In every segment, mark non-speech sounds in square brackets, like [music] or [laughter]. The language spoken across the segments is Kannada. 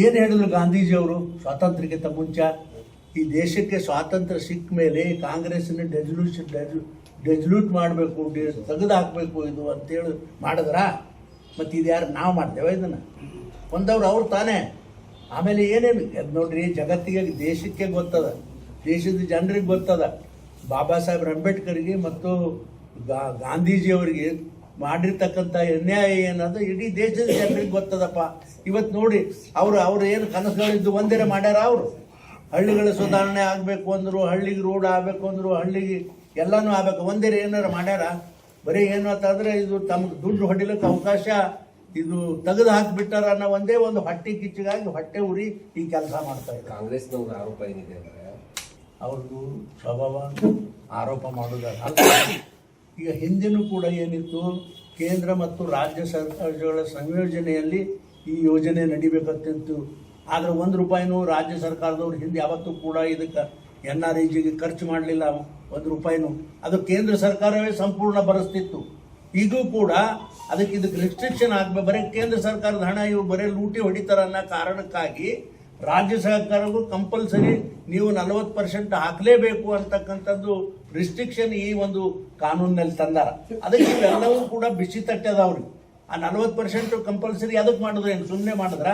ಏನು ಹೇಳಿದ್ರು ಗಾಂಧೀಜಿಯವರು? ಸ್ವಾತಂತ್ರ್ಯಕ್ಕಿಂತ ಮುಂಚೆ. ಈ ದೇಶಕ್ಕೆ ಸ್ವಾತಂತ್ರ್ಯ ಸಿಕ್ಕ ಮೇಲೆ ಕಾಂಗ್ರೆಸ್ನ ಡೆಜಲ್ಯೂಷನ್ ಡೆಜಲ್ಯೂಟ್ ಮಾಡಬೇಕು ತೆಗೆದು ಹಾಕಬೇಕು ಇದು ಅಂತೇಳಿ ಮಾಡಿದ್ರ? ಮತ್ತು ಇದು ಯಾರು ನಾವು ಮಾಡ್ತೇವೆ ಇದನ್ನು? ಒಂದವ್ರು ಅವ್ರು ತಾನೇ. ಆಮೇಲೆ ಏನೇನು ನೋಡ್ರಿ, ಜಗತ್ತಿಗೆ, ದೇಶಕ್ಕೆ ಗೊತ್ತದ. ದೇಶದ ಜನರಿಗೆ ಗೊತ್ತದ. ಬಾಬಾ ಸಾಹೇಬ್ ಅಂಬೇಡ್ಕರ್ಗೆ ಮತ್ತು ಗಾ- ಗಾಂಧೀಜಿಯವರಿಗೆ ಮಾಡಿರ್ತಕ್ಕಂಥ ಅನ್ಯಾಯ ಏನದು ಇಡೀ ದೇಶದ ಜನರಿಗೆ ಗೊತ್ತದಪ್ಪ. ಇವತ್ತು ನೋಡಿ ಅವರು ಅವ್ರು ಏನು ಕನಸುಗಳಿದ್ದು ಒಂದೇರೆ ಮಾಡ್ಯಾರ ಅವರು. ಹಳ್ಳಿಗಳ ಸುಧಾರಣೆ ಆಗಬೇಕು ಅಂದರು ಹಳ್ಳಿಗೆ ರೋಡ್ ಆಗಬೇಕು ಅಂದರು ಹಳ್ಳಿಗೆ ಎಲ್ಲನೂ ಆಗ್ಬೇಕು. ಒಂದೇರೆ ಏನಾರ ಮಾಡ್ಯಾರ? ಬರೀ ಏನು ಅಂತಂದರೆ ಇದು ತಮ್ಗೆ ದುಡ್ಡು ಹೊಡಿಲಿಕ್ಕೆ ಅವಕಾಶ ಇದು ತೆಗೆದು ಹಾಕಿಬಿಟ್ಟಾರ ಅನ್ನೋ ಒಂದೇ ಒಂದು ಹೊಟ್ಟೆ ಕಿಚ್ಚಿಗಾಗಿ ಹೊಟ್ಟೆ ಉರಿ ಈ ಕೆಲಸ ಮಾಡ್ತಾ ಇದ್ದಾರೆ. ಕಾಂಗ್ರೆಸ್ನವ್ರ ಆರೋಪ ಏನಿದೆ ಅಂದ್ರೆ? ಅವ್ರದ್ದು ಸ್ವಭಾವ ಆರೋಪ ಮಾಡೋದಲ್ಲ [coughs] ಈಗ ಹಿಂದಿನೂ ಕೂಡ ಏನಿತ್ತು? ಕೇಂದ್ರ ಮತ್ತು ರಾಜ್ಯ ಸರ್ಕಾರಗಳ ಸಂಯೋಜನೆಯಲ್ಲಿ ಈ ಯೋಜನೆ ನಡಿಬೇಕಂತಿತ್ತು ಆದರೆ ಒಂದು ರೂಪಾಯಿನೂ ರಾಜ್ಯ ಸರ್ಕಾರದವ್ರು ಹಿಂದೆ ಯಾವತ್ತೂ ಕೂಡ ಇದಕ್ಕೆ ಎನ್ ಆರ್ ಜಿಗೆ ಖರ್ಚು ಮಾಡಲಿಲ್ಲ ಒಂದು ರೂಪಾಯಿನೂ. ಅದು ಕೇಂದ್ರ ಸರ್ಕಾರವೇ ಸಂಪೂರ್ಣ ಬರೆಸ್ತಿತ್ತು. ಈಗೂ ಕೂಡ ಅದಕ್ಕೆ ಇದಕ್ಕೆ ರಿಸ್ಟ್ರಿಕ್ಷನ್ ಆಗಬೇಕು ಬರೀ ಕೇಂದ್ರ ಸರ್ಕಾರದ ಹಣ ಇವು ಬರೀ ಲೂಟಿ ಹೊಡಿತಾರ ಅನ್ನೋ ಕಾರಣಕ್ಕಾಗಿ ರಾಜ್ಯ ಸರ್ಕಾರಕ್ಕೂ ಕಂಪಲ್ಸರಿ ನೀವು ನಲವತ್ತು ಪರ್ಸೆಂಟ್ ಹಾಕಲೇಬೇಕು ಅಂತಕ್ಕಂಥದ್ದು ರಿಸ್ಟ್ರಿಕ್ಷನ್ ಈ ಒಂದು ಕಾನೂನಿನಲ್ಲಿ ತಂದಾರ. ಅದಕ್ಕೆ ಇವೆಲ್ಲವೂ ಕೂಡ ಬಿಸಿ ತಟ್ಟದವ್ರಿ ಆ ನಲ್ವತ್ತು ಪರ್ಸೆಂಟ್ ಕಂಪಲ್ಸರಿ ಅದಕ್ಕೆ ಮಾಡಿದ್ರೆ ಏನು? ಸುಮ್ಮನೆ ಮಾಡಿದ್ರ?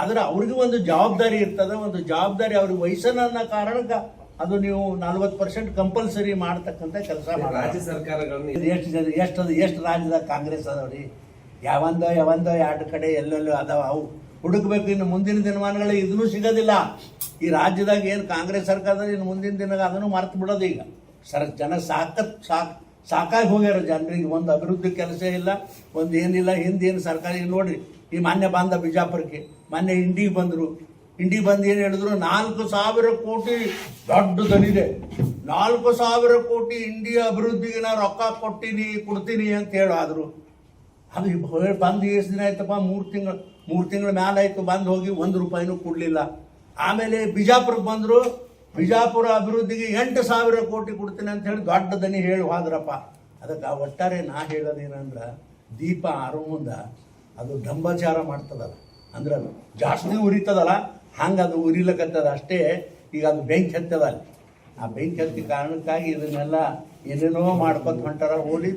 ಆದ್ರೆ ಅವ್ರಿಗೂ ಒಂದು ಜವಾಬ್ದಾರಿ ಇರ್ತದೆ ಒಂದು ಜವಾಬ್ದಾರಿ ಅವ್ರಿಗೆ ವಯಸ್ಸನ್ನ ಅನ್ನೋ ಕಾರಣಕ್ಕೆ ಅದು ನೀವು ನಲ್ವತ್ತು ಪರ್ಸೆಂಟ್ ಕಂಪಲ್ಸರಿ ಮಾಡ್ತಕ್ಕಂಥ ಕೆಲಸ ಮಾಡಿ ರಾಜ್ಯ ಸರ್ಕಾರಗಳನ್ನು ಎಷ್ಟು ಜನ ಎಷ್ಟು ಎಷ್ಟು ರಾಜ್ಯದಾಗ ಕಾಂಗ್ರೆಸ್ ಅದಾವ್ರಿ ಯಾವಂದೋ ಯಾವಂದೋ ಎರಡು ಕಡೆ ಎಲ್ಲೆಲ್ಲೋ ಅದಾವ. ಅವು ಹುಡುಕ್ಬೇಕು. ಇನ್ನು ಮುಂದಿನ ದಿನಮಾನಗಳಿಗೆ ಇದನ್ನೂ ಸಿಗೋದಿಲ್ಲ. ಈ ರಾಜ್ಯದಾಗ ಏನು ಕಾಂಗ್ರೆಸ್ ಸರ್ಕಾರದಲ್ಲಿ ಇನ್ನು ಮುಂದಿನ ದಿನ ಅದನ್ನು ಮರ್ತು ಬಿಡೋದು ಈಗ. ಸರ್, ಜನ ಸಾಕ, ಸಾಕ್, ಸಾಕಾಗಿ ಹೋಗ್ಯಾರ ಜನರಿಗೆ. ಒಂದು ಅಭಿವೃದ್ಧಿ ಕೆಲಸ ಇಲ್ಲ, ಒಂದು ಏನಿಲ್ಲ. ಹಿಂದೇನು ಸರ್ಕಾರ ಈಗ ನೋಡ್ರಿ. ಈ ಮಾನ್ಯ ಬಂದ ಬಿಜಾಪುರಕ್ಕೆ ಮೊನ್ನೆ ಇಂಡಿಗೆ ಬಂದರು. ಇಂಡಿಗೆ ಬಂದು ಏನು ಹೇಳಿದ್ರು? ನಾಲ್ಕು ಸಾವಿರ ಕೋಟಿ ದೊಡ್ಡ ದನಿದೆ. ನಾಲ್ಕು ಸಾವಿರ ಕೋಟಿ ಇಂಡಿಯಾ ಅಭಿವೃದ್ಧಿಗೆ ನಾ ರೊಕ್ಕ ಕೊಟ್ಟಿನಿ, ಕೊಡ್ತೀನಿ ಅಂತ ಆದರು. ಅದು ಬಂದು ಎಷ್ಟು ದಿನ ಆಯ್ತಪ್ಪ? ಮೂರು ತಿಂಗಳು, ಮೂರು ತಿಂಗಳ ಮ್ಯಾಲ ಆಯಿತು. ಬಂದು ಹೋಗಿ ಒಂದು ರೂಪಾಯಿನೂ ಕೊಡಲಿಲ್ಲ. ಆಮೇಲೆ ಬಿಜಾಪುರಕ್ಕೆ ಬಂದರು. ಬಿಜಾಪುರ ಅಭಿವೃದ್ಧಿಗೆ ಎಂಟು ಸಾವಿರ ಕೋಟಿ ಕೊಡ್ತೀನಿ ಅಂತ ಹೇಳಿ ದೊಡ್ಡ ದನಿ ಹೇಳಿ ಹೋದ್ರಪ್ಪ. ಅದಕ್ಕೆ ಆ ಒಟ್ಟಾರೆ ನಾ ಹೇಳೋದೇನಂದ್ರೆ, ದೀಪ ಆರೋ ಮುಂದೆ ಅದು ಡಂಬಾಚಾರ ಮಾಡ್ತದಲ್ಲ, ಅಂದ್ರೆ ಅದು ಜಾಸ್ತಿ ಉರಿತದಲ್ಲ, ಹಂಗೆ ಅದು ಉರಿಲಕತ್ತದ ಅಷ್ಟೇ, ಈಗ ಅದು ಬೆಂಕಿ ಹತ್ತದ ಅಲ್ಲಿ. ಆ ಬೆಂಕಿ ಹತ್ತಿ ಕಾರಣಕ್ಕಾಗಿ ಇದನ್ನೆಲ್ಲ ಏನೇನೋ ಮಾಡ್ಕೊತ ಹೊಂಟಾರ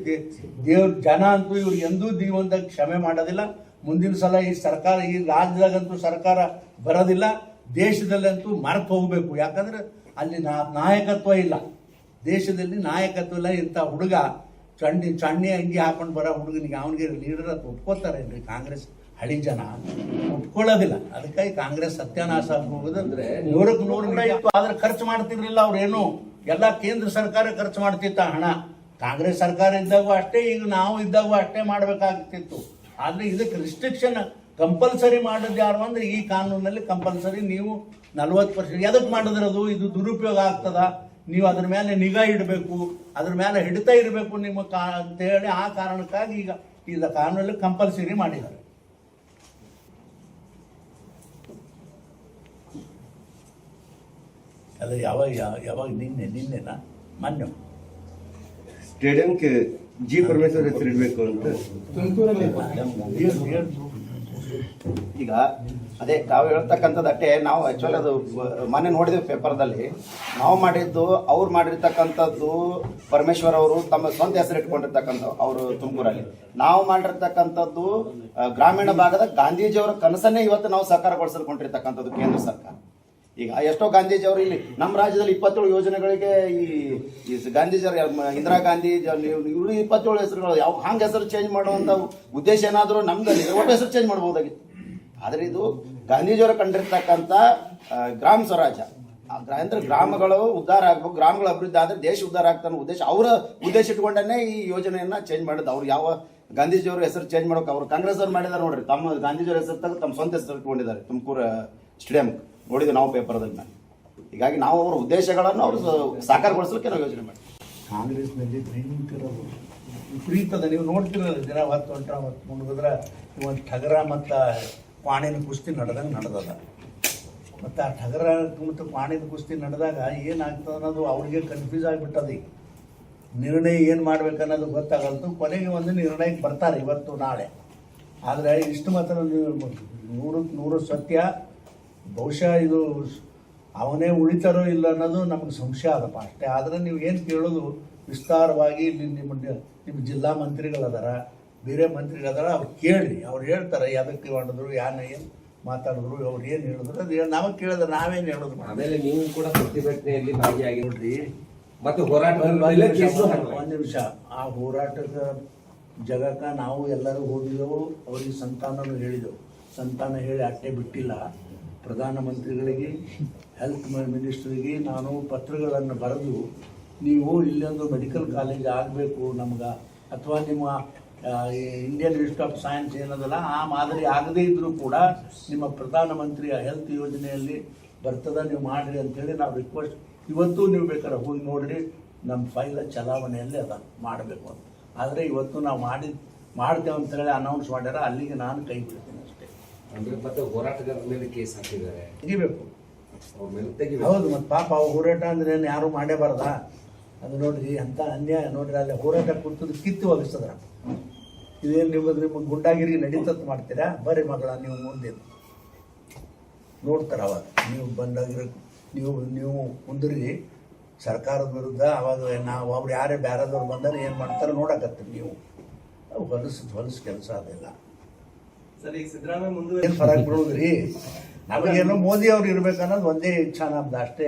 ದೇ- ದೇವ್ರ ಜನ ಅಂತೂ ಇವ್ರು ಎಂದೂ ದೀವಂತ ಕ್ಷಮೆ ಮಾಡೋದಿಲ್ಲ. ಮುಂದಿನ ಸಲ ಈ ಸರ್ಕಾರ, ಈ ರಾಜ್ಯದಾಗಂತೂ ಸರ್ಕಾರ ಬರೋದಿಲ್ಲ. ದೇಶದಲ್ಲಂತೂ ಮರೆತು ಹೋಗಬೇಕು ಯಾಕಂದ್ರೆ ಅಲ್ಲಿ ನಾ ನಾಯಕತ್ವ ಇಲ್ಲ. ದೇಶದಲ್ಲಿ ನಾಯಕತ್ವ ಇಲ್ಲ. ಇಂಥ ಹುಡುಗ ಚಂಡಿ ಚಣ್ಣಿ ಅಂಗಿ ಹಾಕೊಂಡು ಬರೋ ಹುಡುಗನಿಗೆ ಅವನಿಗೆ ಲೀಡರ್ ಅಂತ ಒಪ್ಕೋತಾರೇನ್ರಿ ಕಾಂಗ್ರೆಸ್ ಹಳಿ ಜನ? ಒಪ್ಕೊಳ್ಳೋದಿಲ್ಲ. ಅದಕ್ಕಾಗಿ ಕಾಂಗ್ರೆಸ್ ಸತ್ಯಾನಾಶ ಹೋಗೋದಂದ್ರೆ ನೂರಕ್ಕೆ ನೂರು ಆದ್ರೆ ಖರ್ಚು ಮಾಡ್ತಿರ್ಲಿಲ್ಲ ಅವ್ರೇನು ಎಲ್ಲ ಕೇಂದ್ರ ಸರ್ಕಾರ ಖರ್ಚು ಮಾಡ್ತಿತ್ತ ಹಣ. ಕಾಂಗ್ರೆಸ್ ಸರ್ಕಾರ ಇದ್ದಾಗೂ ಅಷ್ಟೇ ಈಗ ನಾವು ಇದ್ದಾಗೂ ಅಷ್ಟೇ ಮಾಡಬೇಕಾಗ್ತಿತ್ತು. ಆದ್ರೆ ಇದಕ್ಕೆ ರಿಸ್ಟ್ರಿಕ್ಷನ್ ಕಂಪಲ್ಸರಿ ಮಾಡೋದು ಯಾರು ಅಂದ್ರೆ ಈ ಕಾನೂನಲ್ಲಿ ಕಂಪಲ್ಸರಿ ನೀವು ನಲ್ವತ್ತು ಪರ್ಸೆಂಟ್ ಎದಕ್ ಮಾಡಿದ್ರೆ ಅದು? ಇದು ದುರುಪಯೋಗ ಆಗ್ತದ? ನೀವು ಅದ್ರ ಮೇಲೆ ನಿಗಾ ಇಡಬೇಕು ಅದ್ರ ಮೇಲೆ ಹಿಡಿತಾ ಇರಬೇಕು ನಿಮ್ಮ ಕಾ ಅಂತೇಳಿ ಆ ಕಾರಣಕ್ಕಾಗಿ ಈಗ ಈಗ ಕಾನೂನಲ್ಲಿ ಕಂಪಲ್ಸರಿ ಮಾಡಿದ್ದಾರೆ. ಅದು ಯಾವಾಗ ಯಾವ- ಯಾವಾಗ ನಿನ್ನೆ ನಿನ್ನೆನಾ? ಮಾನ್ಯ ಸ್ಟೇಡಿಯಂಗೆ ಜಿ ಪರಮೇಶ್ವರ್ ಹೆಸರಿಡ್ಬೇಕು ಇಡಬೇಕು ಅಂತ ಈಗ ಅದೇ ತಾವು ಅಷ್ಟೇ ನಾವು ಆಕ್ಚುಲಿ ಅದು ಮೊನ್ನೆ ನೋಡಿದ್ವಿ ಪೇಪರ್ದಲ್ಲಿ, ನಾವು ಮಾಡಿದ್ದು, ಅವ್ರು ಮಾಡಿರ್ತಕ್ಕಂಥದ್ದು ಪರಮೇಶ್ವರ್ ಅವರು ತಮ್ಮ ಸ್ವಂತ ಹೆಸರು ಇಟ್ಕೊಂಡಿರ್ತಕ್ಕಂಥ ಅವರು ತುಮಕೂರಲ್ಲಿ. ನಾವು ಮಾಡಿರ್ತಕ್ಕಂಥದ್ದು ಗ್ರಾಮೀಣ ಭಾಗದ ಗಾಂಧೀಜಿಯವರ ಕನಸನ್ನೇ ಇವತ್ತು ನಾವು ಸಾಕಾರಗೊಳಿಸಲು ಕೊಂಡಿರ್ತಕ್ಕಂಥದ್ದು ಕೇಂದ್ರ ಸರ್ಕಾರ. ಈಗ ಎಷ್ಟೋ ಗಾಂಧೀಜಿ ಅವರು ಇಲ್ಲಿ ನಮ್ಮ ರಾಜ್ಯದಲ್ಲಿ ಇಪ್ಪತ್ತೇಳು ಯೋಜನೆಗಳಿಗೆ ಈ ಗಾಂಧೀಜಿ ಇಂದಿರಾ ಗಾಂಧಿ ಇವರು ಇಪ್ಪತ್ತೇಳು ಹೆಸರುಗಳು ಯಾವ, ಹಂಗ ಹೆಸರು ಚೇಂಜ್ ಮಾಡುವಂತ ಉದ್ದೇಶ ಏನಾದರೂ ನಮ್ದಲ್ಲಿ ಒಟ್ಟು ಹೆಸರು ಚೇಂಜ್ ಮಾಡ್ಬೋದಾಗಿತ್ತು. ಆದ್ರೆ ಇದು ಗಾಂಧೀಜಿಯವರು ಕಂಡಿರ್ತಕ್ಕಂಥ ಗ್ರಾಮ ಸ್ವರಾಜ ಅಂದ್ರೆ ಗ್ರಾಮಗಳು ಉದ್ಧಾರ ಆಗ್ಬೇಕು, ಗ್ರಾಮಗಳ ಅಭಿವೃದ್ಧಿ ಆದ್ರೆ ದೇಶ ಉದ್ಧಾರ ಆಗ್ತಾನೆ ಉದ್ದೇಶ. ಅವರ ಉದ್ದೇಶ ಇಟ್ಕೊಂಡೇ ಈ ಯೋಜನೆಯನ್ನ ಚೇಂಜ್ ಮಾಡೋದು ಅವ್ರು ಯಾವ ಗಾಂಧೀಜಿಯವ್ರ ಹೆಸರು ಚೇಂಜ್ ಮಾಡೋಕೆ, ಅವರು ಕಾಂಗ್ರೆಸ್ ಅವ್ರು ಮಾಡಿದಾರೆ ನೋಡ್ರಿ. ತಮ್ಮ ಗಾಂಧೀಜಿಯವ್ರ ಹೆಸರು ತೆಗೆದು ತಮ್ಮ ಸ್ವಂತ ಹೆಸರು ಇಟ್ಕೊಂಡಿದ್ದಾರೆ ತುಮಕೂರು ಸ್ಟೇಡಿಯಂ. ನೋಡಿದ್ವಿ ನಾವು ಪೇಪರ್ದಲ್ಲಿ ಹೀಗಾಗಿ ನಾವು ಅವರ ಉದ್ದೇಶಗಳನ್ನು ಅವರು ಸಾಕಾರಗೊಳಿಸಲಿಕ್ಕೆ ನಾವು ಯೋಚನೆ ಮಾಡಿ ಕಾಂಗ್ರೆಸ್ನಲ್ಲಿ ಭಯಂಕರ ವಿಪರೀತದ, ನೀವು ನೋಡ್ತಿರಲ್ಲ ದಿನ ಹತ್ತು ಹೊಂಟ್ರ ಹೊತ್ತು ಮುಳುಗಿದ್ರೆ ಒಂದು ಠಗರ ಮತ್ತು ಪಾಣಿನ ಕುಸ್ತಿ ನಡೆದಂಗೆ ನಡೆದದ. ಮತ್ತು ಆ ಠಗರ ಮತ್ತು ಕ್ವಾಣಿನ ಕುಸ್ತಿ ನಡೆದಾಗ ಏನಾಗ್ತದೆ ಅನ್ನೋದು ಅವ್ರಿಗೆ ಕನ್ಫ್ಯೂಸ್ ಆಗಿಬಿಟ್ಟದೆ ನಿರ್ಣಯ ಏನು ಮಾಡ್ಬೇಕನ್ನೋದು ಗೊತ್ತಾಗಲ್ತು ಕೊನೆಗೆ ಒಂದು ನಿರ್ಣಯಕ್ಕೆ ಬರ್ತಾರೆ ಇವತ್ತು ನಾಳೆ. ಆದರೆ ಇಷ್ಟು ಮಾತ್ರ ನೀವು ನೂರು ನೂರು ಸತ್ಯ ಬಹುಶಃ ಇದು ಅವನೇ ಉಳಿತಾರೋ ಇಲ್ಲ ಅನ್ನೋದು ನಮಗೆ ಸಂಶಯ ಅದಪ್ಪ ಅಷ್ಟೇ. ಆದರೆ ನೀವು ಏನು ಕೇಳೋದು? ವಿಸ್ತಾರವಾಗಿ ಇಲ್ಲಿ ನಿಮ್ಮ ನಿಮ್ಮ ಜಿಲ್ಲಾ ಮಂತ್ರಿಗಳದಾರ ಬೇರೆ ಮಂತ್ರಿಗಳದಾರ ಅವ್ರು ಕೇಳಿ ಅವ್ರು ಹೇಳ್ತಾರೆ ಯಾವ್ದಕ್ಕೆ ಮಾಡಿದ್ರು ಯಾನ ಏನು ಮಾತಾಡಿದ್ರು ಅವ್ರು ಏನು ಹೇಳಿದ್ರು ಅದು ಹೇಳಿ ನಮಗೆ ಕೇಳಿದ್ರೆ ನಾವೇನು ಹೇಳೋದು ಆಮೇಲೆ ನೀವು ಕೂಡ ಪ್ರತಿಭಟನೆಯಲ್ಲಿ ಭಾಗಿಯಾಗಿ ನೋಡ್ರಿ. ಮತ್ತು ಹೋರಾಟ ಒಂದು ನಿಮಿಷ, ನಿಮಿಷ. ಆ ಹೋರಾಟದ ಜಗಕ್ಕೆ ನಾವು ಎಲ್ಲರೂ ಹೋಗಿದ್ದೆವು ಅವ್ರಿಗೆ ಸಂತಾನನು ಹೇಳಿದೆವು ಸಂತಾನ ಹೇಳಿ ಅಟ್ಟೆ ಬಿಟ್ಟಿಲ್ಲ. ಪ್ರಧಾನಮಂತ್ರಿಗಳಿಗೆ ಹೆಲ್ತ್ ಮಿನಿಸ್ಟ್ರಿಗೆ ನಾನು ಪತ್ರಗಳನ್ನು ಬರೆದು, ನೀವು ಇಲ್ಲೊಂದು ಮೆಡಿಕಲ್ ಕಾಲೇಜ್ ಆಗಬೇಕು ನಮ್ಗೆ, ಅಥವಾ ನಿಮ್ಮ ಇಂಡಿಯನ್ ಇನ್ಸ್ಟಿಟ್ಯೂಟ್ ಆಫ್ ಸೈನ್ಸ್ ಏನದಲ್ಲ, ಆ ಮಾದರಿ ಆಗದೇ ಇದ್ದರೂ ಕೂಡ ನಿಮ್ಮ ಪ್ರಧಾನಮಂತ್ರಿ ಹೆಲ್ತ್ ಯೋಜನೆಯಲ್ಲಿ ಬರ್ತದ ನೀವು ಮಾಡಿರಿ ಅಂತೇಳಿ ನಾವು ರಿಕ್ವೆಸ್ಟ್ ಇವತ್ತು ನೀವು ಬೇಕಾದ್ರೆ ಹೋಗಿ ನೋಡ್ರಿ ನಮ್ಮ ಫೈಲ ಚಲಾವಣೆಯಲ್ಲಿ ಅದ, ಮಾಡಬೇಕು ಅಂತ. ಆದರೆ ಇವತ್ತು ನಾವು ಮಾಡಿ ಮಾಡ್ತೇವೆ ಅಂತೇಳಿ ಅನೌನ್ಸ್ ಮಾಡ್ಯಾರ, ಅಲ್ಲಿಗೆ ನಾನು ಕೈ ಬಿಡ್ತೀನಿ. ಅಂದ್ರೆ ಮತ್ತೆ ಹೋರಾಟಗಾರರ ಮೇಲೆ ಕೇಸ್ ಹಾಕಿದ್ದಾರೆ. ತೆಗಿಬೇಕು. ಅವ್ರ ಮೇಲೆ ತೆಗಿಬೇಕು. ಹೌದು ಮತ್ತು ಪಾಪ ಅವ್ರು ಹೋರಾಟ ಅಂದ್ರೆ ಏನು ಯಾರು ಮಾಡೇ ಬಾರ್ದ ಅದು ನೋಡ್ರಿ ಅಂತ ಅನ್ಯಾಯ ನೋಡ್ರಿ ಅಲ್ಲಿ ಹೋರಾಟ ಕುರ್ತದ್ದು ಕಿತ್ತು ಒಗಿಸ್ತದ್ರ. ಇದೇನು ನಿಮ್ಮ ನಿಮ್ಮ ಗುಂಡಾಗಿರಿ ನಡೀತತ್ ಮಾಡ್ತೀರಾ? ಬರ್ರಿ ಮಗಳ ನೀವು ಮುಂದೆ. ನೋಡ್ತಾರ ಅವಾಗ. ನೀವು ಬಂದಾಗಿರೋ ನೀವು ನೀವು ಕುಂದ್ರಿ. ಸರ್ಕಾರದ ವಿರುದ್ಧ ಅವಾಗ ನಾವು ಅವ್ರು ಯಾರೇ ಬೇರೆದವ್ರು ಬಂದರೆ ಏನು ಮಾಡ್ತಾರೆ ನೋಡಕತ್ತೀರಿ ನೀವು. ಹೊಲಸು ಹೊಲಸು ಕೆಲಸ ಅದೆಲ್ಲ ಸರ್ ಈಗ ಸಿದ್ದರಾಮಯ್ಯ ಮುಂದುವರಿ ಏನು ಫರಕ್ ನಮಗೇನೋ ಮೋದಿ ಅವ್ರು ಇರ್ಬೇಕನ್ನೋದು ಒಂದೇ ಇಚ್ಛಾ ನಮ್ದು ಅಷ್ಟೇ.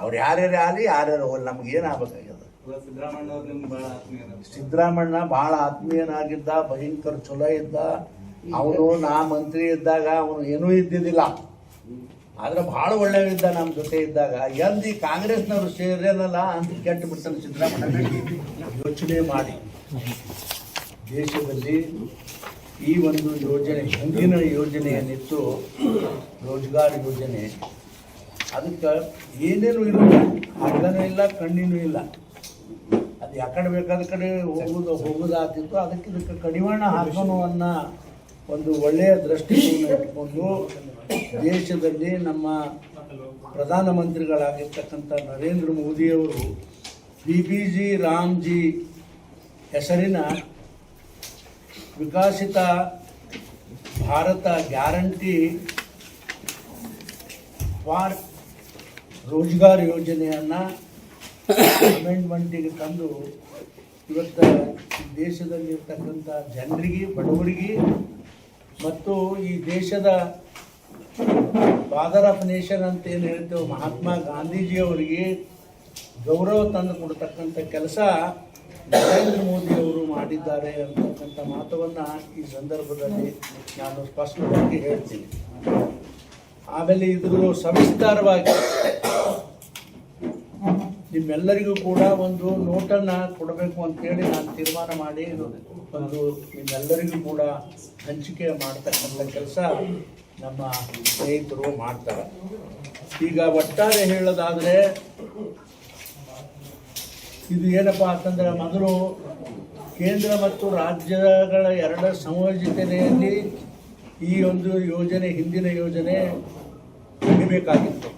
ಅವ್ರು ಯಾರ್ಯಾರು ಆಗಲಿ ಯಾರ್ಯಾರು ಹೋಗಲಿ ನಮ್ಗೆ ಏನಾಗಬೇಕಾಗ್ಯದ ಆತ್ಮೀಯರು ಸಿದ್ದರಾಮಣ್ಣ ಬಹಳ ಆತ್ಮೀಯನಾಗಿದ್ದ ಭಯಂಕರ ಚಲೋ ಇದ್ದ. ಅವನು ನಾ ಮಂತ್ರಿ ಇದ್ದಾಗ ಅವನು ಏನೂ ಇದ್ದಿದ್ದಿಲ್ಲ. ಆದ್ರೆ ಬಹಳ ಒಳ್ಳೆಯವಿದ್ದ ನಮ್ಮ ಜೊತೆ ಇದ್ದಾಗ. ಎಂದ ಈ ಕಾಂಗ್ರೆಸ್ನವರು ಸೇರೇನಲ್ಲ ಅಂತ ಕೆಟ್ಟ ಬಿಡ್ತಾನೆ ಸಿದ್ದರಾಮಣ್ಣ ಯೋಚನೆ ಮಾಡಿ. ದೇಶದಲ್ಲಿ ಈ ಒಂದು ಯೋಜನೆ, ಹಿಂದಿನ ಯೋಜನೆ ಏನಿತ್ತು ರೋಜ್ಗಾರ್ ಯೋಜನೆ, ಅದಕ್ಕೆ ಏನೇನು ಇಲ್ಲ ಅಡ್ಡನೂ ಇಲ್ಲ, ಕಣ್ಣಿನೂ ಇಲ್ಲ. ಅದು ಯಾಕಡೆ ಬೇಕಾದ ಕಡೆ ಹೋಗುದು ಹೋಗುದಾಗ್ತಿತ್ತು ಅದಕ್ಕೆ ಇದಕ್ಕೆ ಕಡಿವಾಣ ಹಾಕೋಣ ಅನ್ನೋ ಒಂದು ಒಳ್ಳೆಯ ದೃಷ್ಟಿಕೋನ ಇಟ್ಕೊಂಡು ದೇಶದಲ್ಲಿ ನಮ್ಮ ಪ್ರಧಾನಮಂತ್ರಿಗಳಾಗಿರ್ತಕ್ಕಂಥ ನರೇಂದ್ರ ಮೋದಿಯವರು, ಬಿ ಬಿ ಜಿ ರಾಮ್ಜಿ ಹೆಸರಿನ ವಿಕಸಿತ ಭಾರತ ಗ್ಯಾರಂಟಿ ಫಾರ್ ರೋಜ್ಗಾರ್ ಯೋಜನೆಯನ್ನು ಅಮೆಂಡ್ಮೆಂಟಿಗೆ ತಂದು ಇವತ್ತು ದೇಶದಲ್ಲಿರ್ತಕ್ಕಂಥ ಜನರಿಗೆ, ಬಡವರಿಗೆ ಮತ್ತು ಈ ದೇಶದ ಫಾದರ್ ಆಫ್ ನೇಷನ್ ಅಂತ ಏನು ಹೇಳ್ತೇವೆ ಮಹಾತ್ಮ ಗಾಂಧೀಜಿಯವರಿಗೆ ಗೌರವ ತಂದು ಕೊಡ್ತಕ್ಕಂಥ ಕೆಲಸ ನರೇಂದ್ರ ಮೋದಿ ಅವರು ಮಾಡಿದ್ದಾರೆ ಅಂತಕ್ಕಂಥ ಮಾತವನ್ನು ಈ ಸಂದರ್ಭದಲ್ಲಿ ನಾನು ಸ್ಪಷ್ಟವಾಗಿ ಹೇಳ್ತೀನಿ. ಆಮೇಲೆ ಇದ್ರ ಸವಿಸ್ತಾರವಾಗಿ ನಿಮ್ಮೆಲ್ಲರಿಗೂ ಕೂಡ ಒಂದು ನೋಟನ್ನ ಕೊಡಬೇಕು ಅಂತೇಳಿ ನಾನು ತೀರ್ಮಾನ ಮಾಡಿ ಒಂದು ನಿಮ್ಮೆಲ್ಲರಿಗೂ ಕೂಡ ಹಂಚಿಕೆ ಮಾಡ್ತಕ್ಕಂಥ ಕೆಲಸ ನಮ್ಮ ಸ್ನೇಹಿತರು ಮಾಡ್ತಾರೆ. ಈಗ ಒಟ್ಟಾರೆ ಹೇಳೋದಾದ್ರೆ ಇದು ಏನಪ್ಪ ಅಂತಂದ್ರೆ ಮೊದಲು ಕೇಂದ್ರ ಮತ್ತು ರಾಜ್ಯಗಳ ಎರಡ ಸಂಯೋಜನೆಯಲ್ಲಿ ಈ ಒಂದು ಯೋಜನೆ, ಹಿಂದಿನ ಯೋಜನೆ ನಡಿಬೇಕಾಗಿತ್ತು.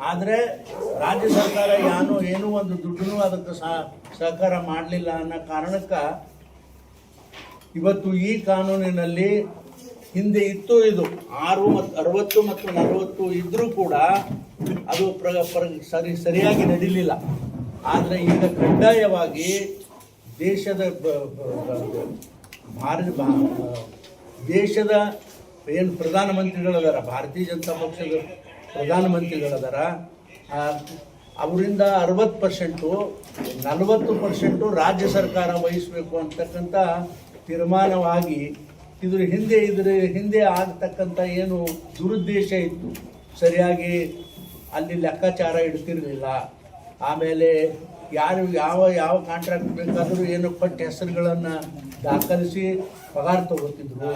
ಆದರೆ ರಾಜ್ಯ ಸರ್ಕಾರ ಯಾನು ಏನೂ ಒಂದು ದುಡ್ಡು ಅದಕ್ಕೆ ಸಹ- ಸಹಕಾರ ಮಾಡಲಿಲ್ಲ ಅನ್ನೋ ಕಾರಣಕ್ಕೆ ಇವತ್ತು ಈ ಕಾನೂನಿನಲ್ಲಿ ಹಿಂದೆ ಇತ್ತು ಇದು. ಆರು ಮತ್ತು ಅರವತ್ತು ಮತ್ತು ನಲವತ್ತು ಇದ್ದರೂ ಕೂಡ ಅದು ಪ್ರ- ಸರಿ, ಸರಿಯಾಗಿ ನಡೀಲಿಲ್ಲ. ಆದರೆ ಈಗ ಕಡ್ಡಾಯವಾಗಿ ದೇಶದ ಭಾರತ ದೇಶದ ಏನು ಪ್ರಧಾನಮಂತ್ರಿಗಳದಾರ, ಭಾರತೀಯ ಜನತಾ ಪಕ್ಷದ ಪ್ರಧಾನಮಂತ್ರಿಗಳದಾರ ಅವರಿಂದ ಅರವತ್ತು ಪರ್ಸೆಂಟು, ನಲವತ್ತು ಪರ್ಸೆಂಟು ರಾಜ್ಯ ಸರ್ಕಾರ ವಹಿಸಬೇಕು ಅಂತಕ್ಕಂಥ ತೀರ್ಮಾನವಾಗಿ ಇದ್ರ ಹಿಂದೆ ಇದ್ರ, ಹಿಂದೆ ಆಗ್ತಕ್ಕಂಥ ಏನು ದುರುದ್ದೇಶ ಇತ್ತು. ಸರಿಯಾಗಿ ಅಲ್ಲಿ ಲೆಕ್ಕಾಚಾರ ಇಡ್ತಿರಲಿಲ್ಲ. ಆಮೇಲೆ ಯಾರು ಯಾವ ಯಾವ ಕಾಂಟ್ರಾಕ್ಟ್ ಬೇಕಾದರೂ ಏನು ಕೊಟ್ಟ ಹೆಸರುಗಳನ್ನು ದಾಖಲಿಸಿ ಪಗಾರ ತಗೋತಿದ್ರು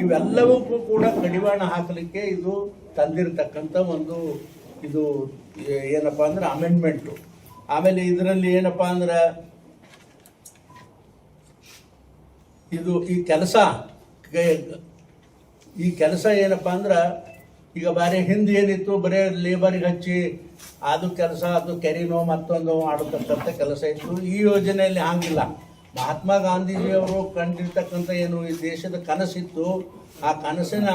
ಇವೆಲ್ಲವಕ್ಕೂ ಕೂಡ ಕಡಿವಾಣ ಹಾಕಲಿಕ್ಕೆ ಇದು ತಂದಿರತಕ್ಕಂಥ ಒಂದು ಇದು ಏನಪ್ಪ ಅಂದ್ರೆ ಅಮೆಂಡ್ಮೆಂಟು ಆಮೇಲೆ ಇದರಲ್ಲಿ ಏನಪ್ಪ ಅಂದ್ರೆ ಇದು ಈ ಕೆಲಸ ಈ ಕೆಲಸ ಏನಪ್ಪ ಅಂದ್ರೆ ಈಗ ಬಾರಿ ಹಿಂದೆ ಏನಿತ್ತು, ಬರೀ ಲೇಬರಿಗೆ ಹಚ್ಚಿ ಅದು ಕೆಲಸ ಅದು ಕೆರಿನೋ ಮತ್ತೊಂದು ಮಾಡತಕ್ಕಂಥ ಕೆಲಸ ಇತ್ತು. ಈ ಯೋಜನೆಯಲ್ಲಿ ಹಾಗಿಲ್ಲ. ಮಹಾತ್ಮ ಗಾಂಧೀಜಿಯವರು ಕಂಡಿರ್ತಕ್ಕಂಥ ಏನು ಈ ದೇಶದ ಕನಸಿತ್ತು, ಆ ಕನಸಿನ,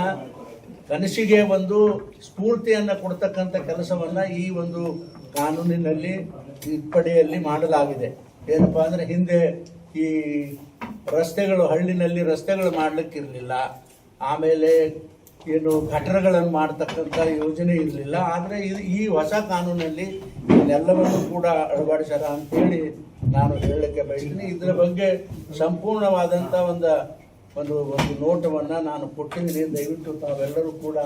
ಕನಸಿಗೆ ಒಂದು ಸ್ಫೂರ್ತಿಯನ್ನು ಕೊಡ್ತಕ್ಕಂಥ ಕೆಲಸವನ್ನು ಈ ಒಂದು ಕಾನೂನಿನಲ್ಲಿ ತಿದ್ದುಪಡಿಯಲ್ಲಿ ಮಾಡಲಾಗಿದೆ. ಏನಪ್ಪ ಅಂದರೆ ಹಿಂದೆ ಈ ರಸ್ತೆಗಳು, ಹಳ್ಳಿನಲ್ಲಿ ರಸ್ತೆಗಳು ಮಾಡಲಿಕ್ಕಿರಲಿಲ್ಲ. ಆಮೇಲೆ ಏನು ಘಟನೆಗಳನ್ನು ಮಾಡ್ತಕ್ಕಂಥ ಯೋಜನೆ ಇರಲಿಲ್ಲ. ಆದರೆ ಇದು ಈ ಹೊಸ ಕಾನೂನಲ್ಲಿ ಇದನ್ನೆಲ್ಲವನ್ನು ಕೂಡ ಅಳವಡಿಸ್ಯಾರ ಅಂತೇಳಿ ನಾನು ಹೇಳಲಿಕ್ಕೆ ಬಯಸ್ತೀನಿ. ಇದರ ಬಗ್ಗೆ ಸಂಪೂರ್ಣವಾದಂಥ ಒಂದು ಒಂದು ಒಂದು ನೋಟವನ್ನು ನಾನು ಕೊಟ್ಟಿದ್ದೀನಿ. ದಯವಿಟ್ಟು ತಾವೆಲ್ಲರೂ ಕೂಡ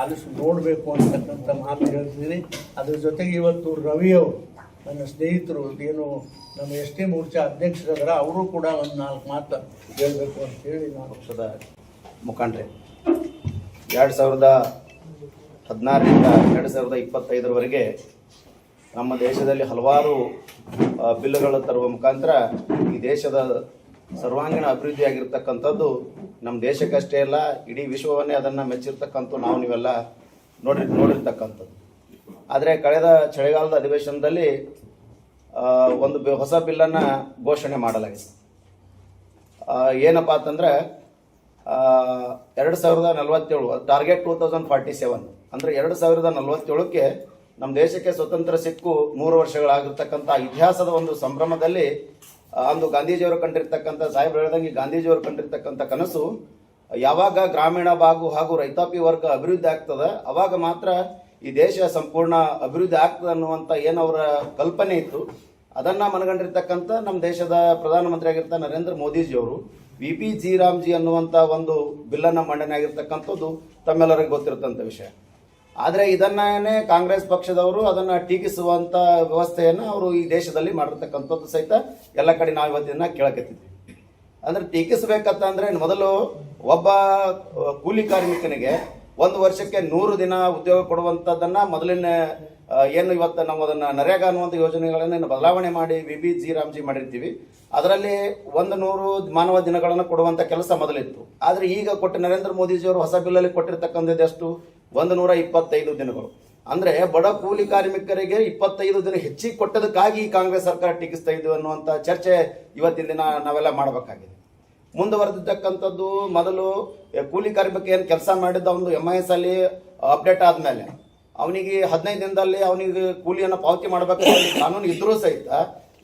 ಆಲಿಸಿ ನೋಡಬೇಕು ಅಂತಕ್ಕಂಥ ಮಾತು ಹೇಳ್ತೀನಿ. ಅದ್ರ ಜೊತೆಗೆ ಇವತ್ತು ರವಿಯವರು ನನ್ನ ಸ್ನೇಹಿತರು ಏನು ನಮ್ಮ ಎಸ್ ಟಿ ಮೋರ್ಚಾ ಅಧ್ಯಕ್ಷರಾದ್ರೆ ಅವರು ಕೂಡ ಒಂದು ನಾಲ್ಕು ಮಾತು ಹೇಳಬೇಕು ಅಂತೇಳಿ ನಾನು ಸದಾ ಮುಖಂಡ್ರೆ. ಎರಡು ಸಾವಿರದ ಹದಿನಾರರಿಂದ ಎರಡು ಸಾವಿರದ ಇಪ್ಪತ್ತೈದರವರೆಗೆ ನಮ್ಮ ದೇಶದಲ್ಲಿ ಹಲವಾರು ಬಿಲ್ಗಳು ತರುವ ಮುಖಾಂತರ ಈ ದೇಶದ ಸರ್ವಾಂಗೀಣ ಅಭಿವೃದ್ಧಿಯಾಗಿರ್ತಕ್ಕಂಥದ್ದು ನಮ್ಮ ದೇಶಕ್ಕಷ್ಟೇ ಅಲ್ಲ, ಇಡೀ ವಿಶ್ವವನ್ನೇ ಅದನ್ನು ಮೆಚ್ಚಿರ್ತಕ್ಕಂಥ ನಾವು ನೀವೆಲ್ಲ ನೋಡಿ ನೋಡಿರ್ತಕ್ಕಂಥದ್ದು. ಆದರೆ ಕಳೆದ ಚಳಿಗಾಲದ ಅಧಿವೇಶನದಲ್ಲಿ ಒಂದು ಹೊಸ ಬಿಲ್ಲನ್ನು ಘೋಷಣೆ ಮಾಡಲಾಗಿದೆ. ಏನಪ್ಪ ಅಂತಂದ್ರೆ ಎರಡು ಸಾವಿರದ ನಲವತ್ತೇಳು target two thousand forty seven ಅಂದರೆ ಎರಡು ಸಾವಿರದ ನಲವತ್ತೇಳಕ್ಕೆ ನಮ್ಮ ದೇಶಕ್ಕೆ ಸ್ವತಂತ್ರ ಸಿಕ್ಕು ಮೂರು ವರ್ಷಗಳಾಗಿರ್ತಕ್ಕಂಥ ಇತಿಹಾಸದ ಒಂದು ಸಂಭ್ರಮದಲ್ಲಿ ಅಂದು ಗಾಂಧೀಜಿಯವರು ಕಂಡಿರ್ತಕ್ಕಂಥ ಸಾಹೇಬ್ ಹೇಳ್ದಂಗೆ ಗಾಂಧೀಜಿಯವರು ಕಂಡಿರ್ತಕ್ಕಂಥ ಕನಸು, ಯಾವಾಗ ಗ್ರಾಮೀಣ ಭಾಗು ಹಾಗೂ ರೈತಾಪಿ ವರ್ಗ ಅಭಿವೃದ್ಧಿ ಆಗ್ತದೆ, ಅವಾಗ ಮಾತ್ರ ಈ ದೇಶ ಸಂಪೂರ್ಣ ಅಭಿವೃದ್ಧಿ ಆಗ್ತದೆ ಅನ್ನುವಂಥ ಅವರ ಕಲ್ಪನೆ ಇತ್ತು. ಅದನ್ನ ಮನಗಂಡಿರ್ತಕ್ಕಂಥ ನಮ್ಮ ದೇಶದ ಪ್ರಧಾನಮಂತ್ರಿ ಆಗಿರ್ತ ನರೇಂದ್ರ ಮೋದಿಜಿಯವರು. ವಿ ಪಿ ಜಿ ರಾಮ್ಜಿ ಅನ್ನುವಂಥ ಒಂದು ಬಿಲ್ಲನ್ನು ಮಂಡನೆ ಆಗಿರ್ತಕ್ಕಂಥದ್ದು ತಮ್ಮೆಲ್ಲರಿಗೂ ಗೊತ್ತಿರುತ್ತಂಥ ವಿಷಯ. ಆದರೆ ಇದನ್ನೇ ಕಾಂಗ್ರೆಸ್ ಪಕ್ಷದವರು ಅದನ್ನು ಟೀಕಿಸುವಂಥ ವ್ಯವಸ್ಥೆಯನ್ನು ಅವರು ಈ ದೇಶದಲ್ಲಿ ಮಾಡಿರ್ತಕ್ಕಂಥದ್ದು ಸಹಿತ ಎಲ್ಲ ಕಡೆ ನಾವು ಇವತ್ತಿನ ಕೇಳಕತ್ತಿದ್ವಿ. ಅಂದ್ರೆ ಟೀಕಿಸಬೇಕಂತಂದ್ರೆ ಮೊದಲು ಒಬ್ಬ ಕೂಲಿ ಕಾರ್ಮಿಕನಿಗೆ ಒಂದು ವರ್ಷಕ್ಕೆ ನೂರು ದಿನ ಉದ್ಯೋಗ ಕೊಡುವಂಥದ್ದನ್ನು ಮೊದಲಿನ ಏನು ಇವತ್ತು ನಾವು ಅದನ್ನ ನರೇಗಾ ಅನ್ನುವಂಥ ಯೋಜನೆಗಳನ್ನು ಬದಲಾವಣೆ ಮಾಡಿ ವಿ ಬಿ ಜಿ ರಾಮ್ಜಿ ಮಾಡಿರ್ತೀವಿ. ಅದರಲ್ಲಿ ಒಂದು ನೂರು ಮಾನವ ದಿನಗಳನ್ನು ಕೊಡುವಂಥ ಕೆಲಸ ಮೊದಲಿತ್ತು. ಆದರೆ ಈಗ ಕೊಟ್ಟ ನರೇಂದ್ರ ಮೋದಿಜಿಯವರು ಹೊಸ ಬಿಲ್ಲಲ್ಲಿ ಕೊಟ್ಟಿರ್ತಕ್ಕಂಥದ್ದು ಎಷ್ಟು? ಒಂದು ನೂರ ಇಪ್ಪತ್ತೈದು ದಿನಗಳು. ಅಂದರೆ ಬಡ ಕೂಲಿ ಕಾರ್ಮಿಕರಿಗೆ ಇಪ್ಪತ್ತೈದು ದಿನ ಹೆಚ್ಚಿಗೆ ಕೊಟ್ಟದಕ್ಕಾಗಿ ಕಾಂಗ್ರೆಸ್ ಸರ್ಕಾರ ಟೀಕಿಸ್ತಾ ಇದ್ದು ಅನ್ನುವಂಥ ಚರ್ಚೆ ಇವತ್ತಿನ ದಿನ ನಾವೆಲ್ಲ ಮಾಡಬೇಕಾಗಿದೆ. ಮುಂದುವರೆದಿರ್ತಕ್ಕಂಥದ್ದು ಮೊದಲು ಕೂಲಿ ಕಾರ್ಮಿಕ ಏನು ಕೆಲಸ ಮಾಡಿದ್ದ ಒಂದು ಎಂ ಐ ಎಸ್ ಅಲ್ಲಿ ಅಪ್ಡೇಟ್ ಆದ್ಮೇಲೆ, ಅವನಿಗೆ ಹದಿನೈದು ದಿನದಲ್ಲಿ ಅವನಿಗೆ ಕೂಲಿಯನ್ನು ಪಾವತಿ ಮಾಡಬೇಕಂತ ಕಾನೂನು ಇದ್ರೂ ಸಹಿತ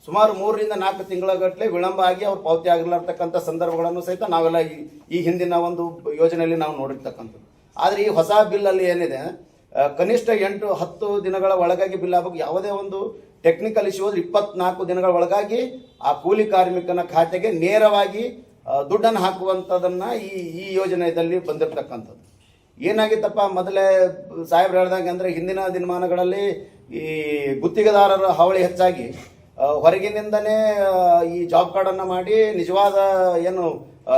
ಸುಮಾರು ಮೂರರಿಂದ ನಾಲ್ಕು ತಿಂಗಳ ಗಟ್ಟಲೆ ವಿಳಂಬ ಆಗಿ ಅವ್ರು ಪಾವತಿ ಆಗಿರ್ಲಾರ್ತಕ್ಕಂಥ ಸಂದರ್ಭಗಳನ್ನು ಸಹಿತ ನಾವೆಲ್ಲ ಈ- ಹಿಂದಿನ ಒಂದು ಯೋಜನೆಯಲ್ಲಿ ನಾವು ನೋಡಿರ್ತಕ್ಕಂಥದ್ದು. ಆದರೆ ಈ ಹೊಸ ಬಿಲ್ ಅಲ್ಲಿ ಏನಿದೆ ಕನಿಷ್ಠ ಎಂಟು, ಹತ್ತು ದಿನಗಳ ಒಳಗಾಗಿ ಬಿಲ್ ಆಗಬೇಕು. ಯಾವುದೇ ಒಂದು ಟೆಕ್ನಿಕಲ್ ಇಶ್ಯೂ ಇಪ್ಪತ್ನಾಲ್ಕು ದಿನಗಳ ಒಳಗಾಗಿ ಆ ಕೂಲಿ ಕಾರ್ಮಿಕನ ಖಾತೆಗೆ ನೇರವಾಗಿ ದುಡ್ಡನ್ನು ಹಾಕುವಂಥದ್ದನ್ನು ಈ ಈ ಯೋಜನೆಯಲ್ಲಿ ಬಂದಿರತಕ್ಕಂಥದ್ದು. ಏನಾಗಿತ್ತಪ್ಪ ಮೊದಲೇ ಸಾಹೇಬ್ರು ಹೇಳ್ದಂಗೆ ಅಂದರೆ ಹಿಂದಿನ ದಿನಮಾನಗಳಲ್ಲಿ ಈ ಗುತ್ತಿಗೆದಾರರ ಹಾವಳಿ ಹೆಚ್ಚಾಗಿ ಹೊರಗಿನಿಂದನೇ ಈ ಜಾಬ್ ಕಾರ್ಡನ್ನು ಮಾಡಿ ನಿಜವಾದ ಏನು ಆ,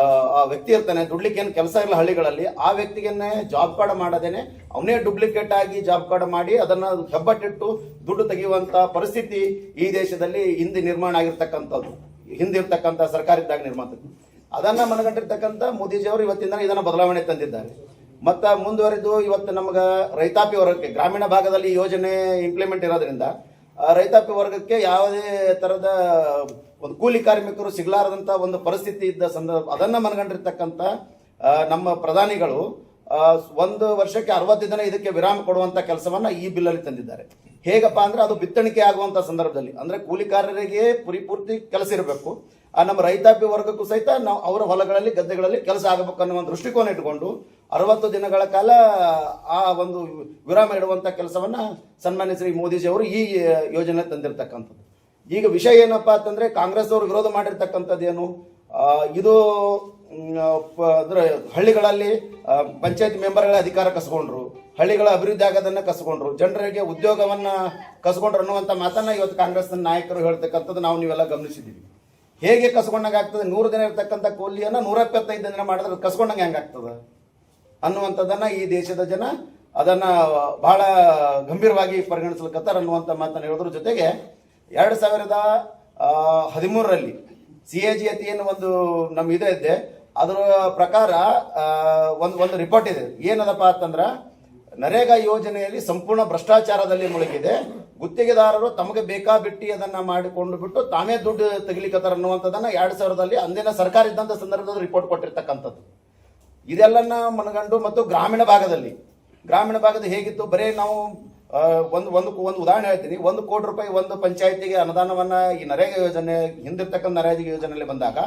ವ್ಯಕ್ತಿ ಇರ್ತಾನೆ ದುಡ್ಲಿಕ್ಕೆ ಏನು ಕೆಲಸ ಇಲ್ಲ ಹಳ್ಳಿಗಳಲ್ಲಿ ಆ ವ್ಯಕ್ತಿಗೇನೆ ಜಾಬ್ ಕಾರ್ಡ್ ಮಾಡದೇನೆ ಅವನೇ ಡುಪ್ಲಿಕೇಟ್ ಆಗಿ ಜಾಬ್ ಕಾರ್ಡ್ ಮಾಡಿ ಅದನ್ನು ಹೆಬ್ಬಟ್ಟಿಟ್ಟು ದುಡ್ಡು ತೆಗೆಯುವಂಥ ಪರಿಸ್ಥಿತಿ ಈ ದೇಶದಲ್ಲಿ ಹಿಂದೆ ನಿರ್ಮಾಣ ಆಗಿರ್ತಕ್ಕಂಥದ್ದು ಹಿಂದಿರ್ತಕ್ಕಂಥ ಸರ್ಕಾರ ಇದ್ದಾಗ ನಿರ್ಮಾಣ ಅದನ್ನ ಮನಗಂಡಿರ್ತಕ್ಕಂಥ ಮೋದಿಜಿ ಅವರು ಇವತ್ತಿನ ಇದನ್ನ ಬದಲಾವಣೆ ತಂದಿದ್ದಾರೆ. ಮತ್ತ ಮುಂದುವರೆದು ಇವತ್ತು ನಮಗ ರೈತಾಪಿ ವರ್ಗಕ್ಕೆ, ಗ್ರಾಮೀಣ ಭಾಗದಲ್ಲಿ ಯೋಜನೆ ಇಂಪ್ಲಿಮೆಂಟ್ ಇರೋದ್ರಿಂದ ರೈತಾಪಿ ವರ್ಗಕ್ಕೆ ಯಾವುದೇ ತರದ ಒಂದು ಕೂಲಿ ಕಾರ್ಮಿಕರು ಸಿಗಲಾರದಂತ ಒಂದು ಪರಿಸ್ಥಿತಿ ಇದ್ದ ಸಂದರ್ಭ, ಅದನ್ನ ಮನಗಂಡಿರ್ತಕ್ಕಂಥ ನಮ್ಮ ಪ್ರಧಾನಿಗಳು ಒಂದು ವರ್ಷಕ್ಕೆ ಅರವತ್ತು ದಿನ ಇದಕ್ಕೆ ವಿರಾಮ ಕೊಡುವಂತ ಕೆಲಸವನ್ನ ಈ ಬಿಲ್ಲಲ್ಲಿ ತಂದಿದ್ದಾರೆ. ಹೇಗಪ್ಪ ಅಂದ್ರೆ ಅದು ಬಿತ್ತಣಿಕೆ ಆಗುವಂತ ಸಂದರ್ಭದಲ್ಲಿ, ಅಂದ್ರೆ ಕೂಲಿಕಾರರಿಗೆ ಪೂರ್ತಿ ಕೆಲಸ ಇರಬೇಕು. ಆ ನಮ್ಮ ರೈತಾಪಿ ವರ್ಗಕ್ಕೂ ಸಹಿತ ನಾವು ಅವರ ಹೊಲಗಳಲ್ಲಿ, ಗದ್ದೆಗಳಲ್ಲಿ ಕೆಲಸ ಆಗಬೇಕು ಅನ್ನೋ ಒಂದು ದೃಷ್ಟಿಕೋನ ಇಟ್ಟುಕೊಂಡು ಅರವತ್ತು ದಿನಗಳ ಕಾಲ ಆ ಒಂದು ವಿರಾಮ ಇಡುವಂಥ ಕೆಲಸವನ್ನು ಸನ್ಮಾನ್ಯ ಶ್ರೀ ಮೋದಿಜಿ ಅವರು ಈ ಯೋಜನೆ ತಂದಿರತಕ್ಕಂಥದ್ದು. ಈಗ ವಿಷಯ ಏನಪ್ಪ ಅಂತಂದರೆ ಕಾಂಗ್ರೆಸ್ ಅವರು ವಿರೋಧ ಮಾಡಿರ್ತಕ್ಕಂಥದ್ದೇನು ಇದು ಅಂದ್ರೆ ಹಳ್ಳಿಗಳಲ್ಲಿ ಪಂಚಾಯತ್ ಮೆಂಬರ್ಗಳ ಅಧಿಕಾರ ಕಸ್ಕೊಂಡ್ರು, ಹಳ್ಳಿಗಳ ಅಭಿವೃದ್ಧಿ ಆಗೋದನ್ನ ಕಸ್ಕೊಂಡ್ರು, ಜನರಿಗೆ ಉದ್ಯೋಗವನ್ನು ಕಸ್ಕೊಂಡ್ರು ಅನ್ನುವಂಥ ಮಾತನ್ನು ಇವತ್ತು ಕಾಂಗ್ರೆಸ್ನ ನಾಯಕರು ಹೇಳ್ತಕ್ಕಂಥದ್ದು ನಾವು ನೀವೆಲ್ಲ ಗಮನಿಸಿದ್ದೀವಿ. ಹೇಗೆ ಕಸ್ಕೊಂಡಂಗೆ ಆಗ್ತದೆ? ನೂರು ದಿನ ಇರ್ತಕ್ಕಂಥ ಕೋಲಿಯನ್ನು ನೂರ ಎಪ್ಪತ್ತೈದು ದಿನ ಮಾಡಿದ್ರೆ ಕಸ್ಕೊಂಡಂಗೆ ಹೆಂಗೆ ಆಗ್ತದೆ? ಅನ್ನುವಂಥದ್ದನ್ನ ಈ ದೇಶದ ಜನ ಅದನ್ನ ಬಹಳ ಗಂಭೀರವಾಗಿ ಪರಿಗಣಿಸ್ಲಿಕ್ಕತ್ತಾರ ಅನ್ನುವಂಥ ಮಾತನ್ನು ಹೇಳೋದ್ರ ಜೊತೆಗೆ ಎರಡು ಸಾವಿರದ ಹದಿಮೂರರಲ್ಲಿ ಸಿ ಎ ಜಿ ಅತಿ ಏನು ಒಂದು ನಮ್ಮ ಇದು ಇದೆ. ಅದರ ಪ್ರಕಾರ ಒಂದು ಒಂದು ರಿಪೋರ್ಟ್ ಇದೆ. ಏನದಪ್ಪ ಅಂತಂದ್ರ, ನರೇಗಾ ಯೋಜನೆಯಲ್ಲಿ ಸಂಪೂರ್ಣ ಭ್ರಷ್ಟಾಚಾರದಲ್ಲಿ ಮುಳುಗಿದೆ. ಗುತ್ತಿಗೆದಾರರು ತಮಗೆ ಬೇಕಾಬಿಟ್ಟಿ ಅದನ್ನ ಮಾಡಿಕೊಂಡು ಬಿಟ್ಟು ತಾವೇ ದುಡ್ಡು ತೆಗಿಲಿಕ್ಕತ್ತಾರ ಅನ್ನುವಂಥದ್ದನ್ನ ಎರಡು ಸಾವಿರದಲ್ಲಿ ಅಂದಿನ ಸರ್ಕಾರ ಇದ್ದಂಥ ಸಂದರ್ಭದಲ್ಲಿ ರಿಪೋರ್ಟ್ ಕೊಟ್ಟಿರ್ತಕ್ಕಂಥದ್ದು. ಇದೆಲ್ಲನ ಮನಗಂಡು ಮತ್ತು ಗ್ರಾಮೀಣ ಭಾಗದಲ್ಲಿ, ಗ್ರಾಮೀಣ ಭಾಗದ ಹೇಗಿತ್ತು? ಬರೀ ನಾವು ಒಂದು ಒಂದು ಒಂದು ಉದಾಹರಣೆ ಹೇಳ್ತೀನಿ. ಒಂದು ಕೋಟಿ ರೂಪಾಯಿ ಒಂದು ಪಂಚಾಯತಿಗೆ ಅನುದಾನವನ್ನ ಈ ನರೇಗಾ ಯೋಜನೆ ಹಿಂದಿರ್ತಕ್ಕಂಥ ನರೇಗಾ ಯೋಜನೆಯಲ್ಲಿ ಬಂದಾಗ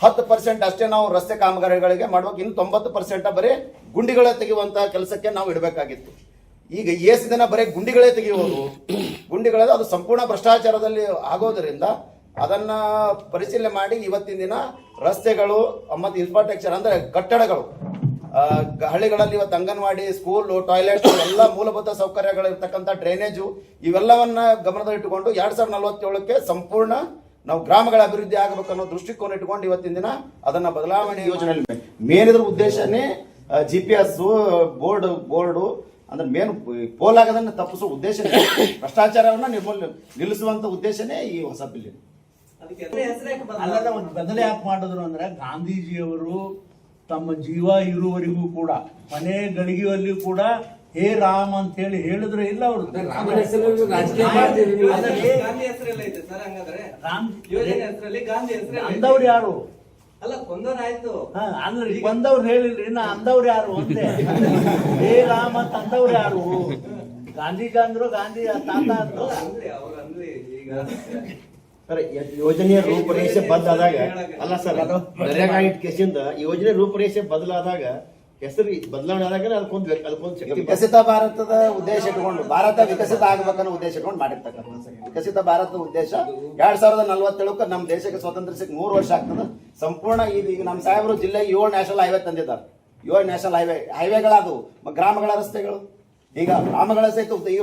ಹತ್ತು ಪರ್ಸೆಂಟ್ ಅಷ್ಟೇ ನಾವು ರಸ್ತೆ ಕಾಮಗಾರಿಗಳಿಗೆ ಮಾಡ್ಬೇಕು. ಇನ್ನು ತೊಂಬತ್ತು ಪರ್ಸೆಂಟ್ ಬರೀ ಗುಂಡಿಗಳ ತೆಗೆಯುವಂಥ ಕೆಲಸಕ್ಕೆ ನಾವು ಇಡಬೇಕಾಗಿತ್ತು. ಈಗ ಎಸ್ ದಿನ ಬರೀ ಗುಂಡಿಗಳೇ ತೆಗೆಯುವುದು ಗುಂಡಿಗಳದ್ದು ಅದು ಸಂಪೂರ್ಣ ಭ್ರಷ್ಟಾಚಾರದಲ್ಲಿ ಆಗೋದರಿಂದ ಅದನ್ನ ಪರಿಶೀಲನೆ ಮಾಡಿ ಇವತ್ತಿನ ದಿನ ರಸ್ತೆಗಳು, ಮತ್ತು ಇನ್ಫ್ರಾಸ್ಟ್ರಕ್ಚರ್ ಅಂದ್ರೆ ಕಟ್ಟಡಗಳು. ಹಳ್ಳಿಗಳಲ್ಲಿ ಇವತ್ತು ಅಂಗನವಾಡಿ ಸ್ಕೂಲು ಟಾಯ್ಲೆಟ್ ಎಲ್ಲ ಮೂಲಭೂತ ಸೌಕರ್ಯಗಳಿರ್ತಕ್ಕಂಥ ಡ್ರೈನೇಜು ಇವೆಲ್ಲವನ್ನ ಗಮನದಲ್ಲಿಟ್ಟುಕೊಂಡು ಎರಡ್ ಸಾವಿರದ ನಲವತ್ತೇಳಕ್ಕೆ ಸಂಪೂರ್ಣ ನಾವು ಗ್ರಾಮಗಳ ಅಭಿವೃದ್ಧಿ ಆಗಬೇಕು ಅನ್ನೋ ದೃಷ್ಟಿಕೋನ ಇಟ್ಕೊಂಡು ಇವತ್ತಿನ ದಿನ ಅದನ್ನ ಬದಲಾವಣೆ ಯೋಜನೆ. ಮೇನಿದ್ರ ಉದ್ದೇಶನೇ G P S board board ಅಂದ್ರೆ ಮೇನ್ ಪೋಲಾಗದನ್ನ ಆಗೋದನ್ನ ತಪ್ಪಿಸುವ ಉದ್ದೇಶನೇ ಭ್ರಷ್ಟಾಚಾರವನ್ನ ನಿರ್ಮೂಲ ನಿಲ್ಲಿಸುವಂತ ಉದ್ದೇಶನೇ ಈ ಹೊಸ ಬಿಲ್ ಅದಕ್ಕೆ ಹೆಸರೇ ಅಲ್ಲದ ಒಂದು ಬದಲೇ ಯಾಕೆ ಮಾಡಿದ್ರು ಅಂದ್ರೆ ಗಾಂಧೀಜಿಯವರು ತಮ್ಮ ಜೀವ ಇರುವವರೆಗೂ ಕೂಡ ಮನೆ ಗಳಿಗೆಯಲ್ಲಿ ಕೂಡ ಹೇ ರಾಮ್ ಅಂತ ಹೇಳಿ ಹೇಳಿದ್ರೆ ಇಲ್ಲ ಅವರು. ರಾಮನ ಹೆಸರಲ್ಲಿ ರಾಜಕೀಯ ಮಾಡ್ತೀರಿ ನೀವು. ಗಾಂಧಿ ಹೆಸರೆಲ್ಲ ಸರ್ ಹಂಗಾದ್ರೆ. ರಾಮ್ ಯೋಜನೆ ಹೆಸರಲ್ಲಿ ಗಾಂಧಿ ಹೆಸರೇ ಅಂದವ್ರು ಯಾರು? ಅಲ್ಲ ಕೊಂದವ್ರಾಯ್ತು. ಹಾ, ಅಂದ್ರೆ ಬಂದವ್ರು ಹೇಳಿಲ್ರಿ ನಾ ಅಂದವ್ರು ಯಾರು ಅಂದೆ ಹೇ [laughs] ರಾಮ್ ಅಂತ ಅಂದವ್ರು ಯಾರು? ಗಾಂಧೀಜ ಅಂದ್ರು ಗಾಂಧಿ ತಾತ ಅಂದ್ರು. ಅಲ್ಲ, ಅವ್ರು ಅಂದ್ರಿ ಈಗ ಸರ್ ಯೋಜನೆಯ ರೂಪರೇಷೆ ಬದಲಾದಾಗ ಅಲ್ಲ ಸರ್ ಅದು ಕೇಸಿಂದ ಯೋಜನೆ ರೂಪರೇಷೆ ಬದಲಾದಾಗ ಹೆಸರು ಬದಲಾವಣೆ ಆದಾಗ ಅದಕ್ಕೊಂದು ಅದಕ್ಕೊಂದು ಶಕ್ತಿ. ವಿಕಸಿತ ಭಾರತದ ಉದ್ದೇಶ ಇಟ್ಕೊಂಡು ಭಾರತ ವಿಕಸಿತ ಆಗ್ಬೇಕನ್ನೋ ಉದ್ದೇಶ ಇಟ್ಕೊಂಡು ಮಾಡಿರ್ತಕ್ಕಂಥ ವಿಕಸಿತ ಭಾರತದ ಉದ್ದೇಶ ಎರಡ್ ಸಾವಿರದ ನಲವತ್ತೇಳಕ್ಕೆ ನಮ್ಮ ದೇಶಕ್ಕೆ ಸ್ವತಂತ್ರ ಸಿಕ್ಕ ಮೂರು ವರ್ಷ ಆಗ್ತದೆ. ಸಂಪೂರ್ಣ ಈಗ ಈಗ ನಮ್ಮ ಸಾಹೇಬರು ಜಿಲ್ಲೆಗೆ ಏಳು ನ್ಯಾಷನಲ್ ಹೈವೇ ತಂದಿದ್ದಾರೆ. ಏಳು ನ್ಯಾಷನಲ್ ಹೈವೇ ಹೈವೇಗಳಾದವು ಗ್ರಾಮಗಳ ರಸ್ತೆಗಳು. ಈಗ ಗ್ರಾಮಗಳ ಸಹಿತ ಈಗ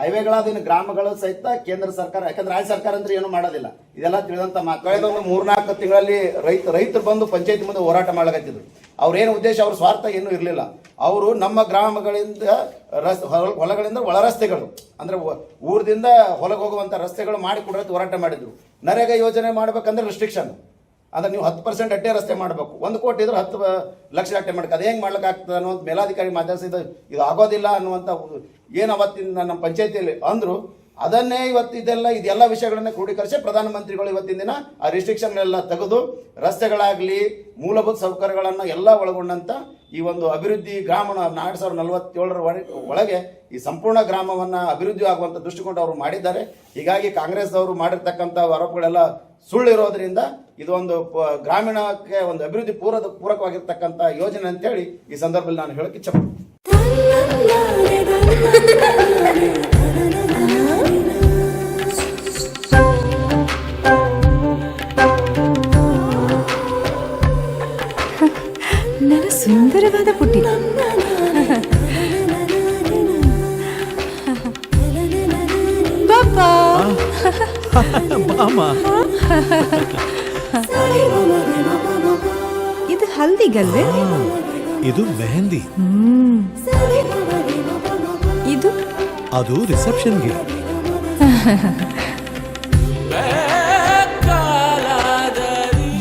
ಹೈವೇಗಳಾದ ಇನ್ನು ಗ್ರಾಮಗಳ ಸಹಿತ ಕೇಂದ್ರ ಸರ್ಕಾರ ಯಾಕಂದ್ರೆ ರಾಜ್ಯ ಸರ್ಕಾರ ಅಂದ್ರೆ ಏನು ಮಾಡೋದಿಲ್ಲ. ಇದೆಲ್ಲ ತಿಳಿದಂತ ಮಾತು. ಕಳೆದ ಒಂದು ಮೂರ್ನಾಲ್ಕು ತಿಂಗಳಲ್ಲಿ ರೈತ ರೈತರು ಬಂದು ಪಂಚಾಯತ್ ಮುಂದೆ ಹೋರಾಟ ಮಾಡ್ಲಕತ್ತಿದ್ರು. ಅವ್ರೇನು ಉದ್ದೇಶ, ಅವ್ರ ಸ್ವಾರ್ಥ ಏನೂ ಇರಲಿಲ್ಲ. ಅವರು ನಮ್ಮ ಗ್ರಾಮಗಳಿಂದ ರಸ್, ಹೊಲ- ಹೊಲಗಳಿಂದ ಒಳ ರಸ್ತೆಗಳು. ಅಂದ್ರೆ ಊರದಿಂದ ಹೊಲಗೆ ಹೋಗುವಂತ ರಸ್ತೆಗಳು ಮಾಡಿ ಕೊಡೋದು ಹೋರಾಟ ಮಾಡಿದ್ರು. ನರೇಗಾ ಯೋಜನೆ ಮಾಡ್ಬೇಕಂದ್ರೆ ರಿಸ್ಟ್ರಿಕ್ಷನ್ ಅಂದ್ರೆ ನೀವು ಹತ್ತು ಪರ್ಸೆಂಟ್ ಅಟ್ಟೆ ರಸ್ತೆ ಮಾಡಬೇಕು. ಒಂದು ಕೋಟಿ ಇದ್ರೆ ಹತ್ತು ಲಕ್ಷ ಅಡ್ಡೆ ಮಾಡಕ್ಕೆ ಅದು ಹೆಂಗೆ ಮಾಡ್ಲಿಕ್ಕೆ ಆಗ್ತದೆ ಅನ್ನುವಂಥ ಮೇಲಾಧಿಕಾರಿ ಮಾತಾಡಿಸಿದ ಇದು ಆಗೋದಿಲ್ಲ ಅನ್ನುವಂಥ ಏನು ಅವತ್ತಿನ ನಮ್ಮ ಪಂಚಾಯತಿಯಲ್ಲಿ ಅಂದ್ರು ಅದನ್ನೇ ಇವತ್ತು ಇದೆಲ್ಲ ಇದೆಲ್ಲ ವಿಷಯಗಳನ್ನ ಕ್ರೋಢೀಕರಿಸಿ ಪ್ರಧಾನಮಂತ್ರಿಗಳು ಇವತ್ತಿನ ದಿನ ಆ ರಿಸ್ಟ್ರಿಕ್ಷನ್ ಎಲ್ಲ ತೆಗೆದು ರಸ್ತೆಗಳಾಗಲಿ, ಮೂಲಭೂತ ಸೌಕರ್ಯಗಳನ್ನು ಎಲ್ಲ ಒಳಗೊಂಡಂತ ಈ ಒಂದು ಅಭಿವೃದ್ಧಿ ಗ್ರಾಮ ನಾಲ್ಕು ಸಾವಿರದ ನಲವತ್ತೇಳರ ಒಳಗೆ ಈ ಸಂಪೂರ್ಣ ಗ್ರಾಮವನ್ನ ಅಭಿವೃದ್ಧಿ ಆಗುವಂತ ದೃಷ್ಟಿಕೋನ ಅವರು ಮಾಡಿದ್ದಾರೆ. ಹೀಗಾಗಿ ಕಾಂಗ್ರೆಸ್ ಅವರು ಮಾಡಿರ್ತಕ್ಕಂಥ ಆರೋಪಗಳೆಲ್ಲ ಸುಳ್ಳಿರೋದ್ರಿಂದ ಇದೊಂದು ಗ್ರಾಮೀಣಕ್ಕೆ ಒಂದು ಅಭಿವೃದ್ಧಿ ಪೂರದ ಪೂರಕವಾಗಿರ್ತಕ್ಕಂಥ ಯೋಜನೆ ಅಂತೇಳಿ ಈ ಸಂದರ್ಭದಲ್ಲಿ ನಾನು ಹೇಳಕ್ಕೆ ಇಚ್ಛಪಡ್ತೀನಿ. [laughs] ಇದು ಹಲ್ದಿಗಲ್ವೇ ಇದು ಮೆಹಂದಿ. ಇದು? ಅದು ರಿಸೆಪ್ಷನ್ಗೆ.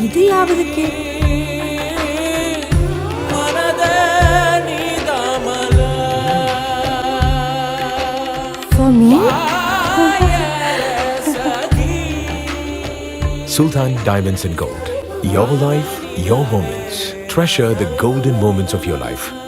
ಇದು ಯಾವುದಕ್ಕೆ? For me? Sultan Diamonds and Gold. Your life, your moments. Treasure the golden moments of your life.